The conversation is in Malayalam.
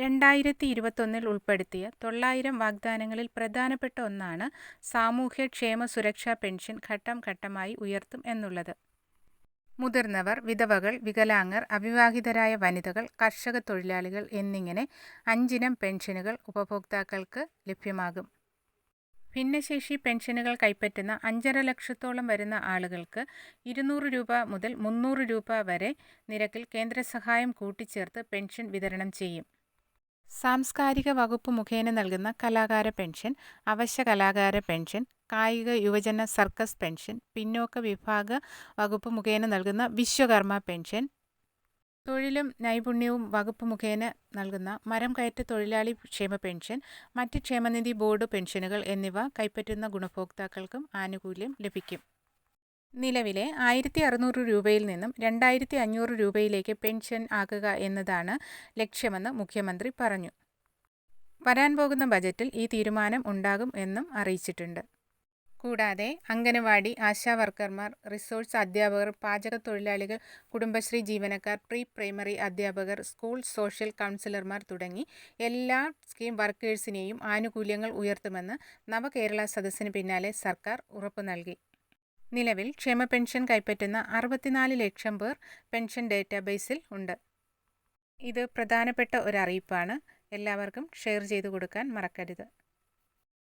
രണ്ടായിരത്തി ഇരുപത്തൊന്നിൽ ഉൾപ്പെടുത്തിയ തൊള്ളായിരം വാഗ്ദാനങ്ങളിൽ പ്രധാനപ്പെട്ട ഒന്നാണ് സാമൂഹ്യ ക്ഷേമ സുരക്ഷാ പെൻഷൻ ഘട്ടം ഘട്ടമായി ഉയർത്തും എന്നുള്ളത്. മുതിർന്നവർ, വിധവകൾ, വികലാംഗർ, അവിവാഹിതരായ വനിതകൾ, കർഷക തൊഴിലാളികൾ എന്നിങ്ങനെ അഞ്ചിനം പെൻഷനുകൾ ഉപഭോക്താക്കൾക്ക് ലഭ്യമാകും. ഭിന്നശേഷി പെൻഷനുകൾ കൈപ്പറ്റുന്ന അഞ്ചര ലക്ഷത്തോളം വരുന്ന ആളുകൾക്ക് ഇരുന്നൂറ് രൂപ മുതൽ മുന്നൂറ് രൂപ വരെ നിരക്കിൽ കേന്ദ്രസഹായം കൂട്ടിച്ചേർത്ത് പെൻഷൻ വിതരണം ചെയ്യും. സാംസ്കാരിക വകുപ്പ് മുഖേന നൽകുന്ന കലാകാര പെൻഷൻ, അവശ്യ കലാകാര പെൻഷൻ, കായിക യുവജന സർക്കസ് പെൻഷൻ, പിന്നോക്ക വിഭാഗ വകുപ്പ് മുഖേന നൽകുന്ന വിശ്വകർമ്മ പെൻഷൻ, തൊഴിലും നൈപുണ്യവും വകുപ്പ് മുഖേന നൽകുന്ന മരം കയറ്റ തൊഴിലാളി ക്ഷേമ പെൻഷൻ, മറ്റ് ക്ഷേമനിധി ബോർഡ് പെൻഷനുകൾ എന്നിവ കൈപ്പറ്റുന്ന ഗുണഭോക്താക്കൾക്കും ആനുകൂല്യം ലഭിക്കും. നിലവിലെ ആയിരത്തി അറുന്നൂറ് രൂപയിൽ നിന്നും രണ്ടായിരത്തി അഞ്ഞൂറ് രൂപയിലേക്ക് പെൻഷൻ ആക്കുക എന്നതാണ് ലക്ഷ്യമെന്ന് മുഖ്യമന്ത്രി പറഞ്ഞു. വരാൻ പോകുന്ന ബജറ്റിൽ ഈ തീരുമാനം ഉണ്ടാകും എന്നും അറിയിച്ചിട്ടുണ്ട്. കൂടാതെ അംഗനവാടി, ആശാവർക്കർമാർ, റിസോഴ്സ് അധ്യാപകർ, പാചക തൊഴിലാളികൾ കുടുംബശ്രീ ജീവനക്കാർ, പ്രീ പ്രൈമറി അധ്യാപകർ, സ്കൂൾ സോഷ്യൽ കൗൺസിലർമാർ തുടങ്ങി എല്ലാ സ്കീം വർക്കേഴ്സിനെയും ആനുകൂല്യങ്ങൾ ഉയർത്തുമെന്ന് നവകേരള സദസ്സിന് പിന്നാലെ സർക്കാർ ഉറപ്പു നൽകി. നിലവിൽ ക്ഷേമ പെൻഷൻ കൈപ്പറ്റുന്ന അറുപത്തിനാല് ലക്ഷം പേർ പെൻഷൻ ഡേറ്റാബേസിൽ ഉണ്ട്. ഇത് പ്രധാനപ്പെട്ട ഒരറിയിപ്പാണ്. എല്ലാവർക്കും ഷെയർ ചെയ്തു കൊടുക്കാൻ മറക്കരുത്.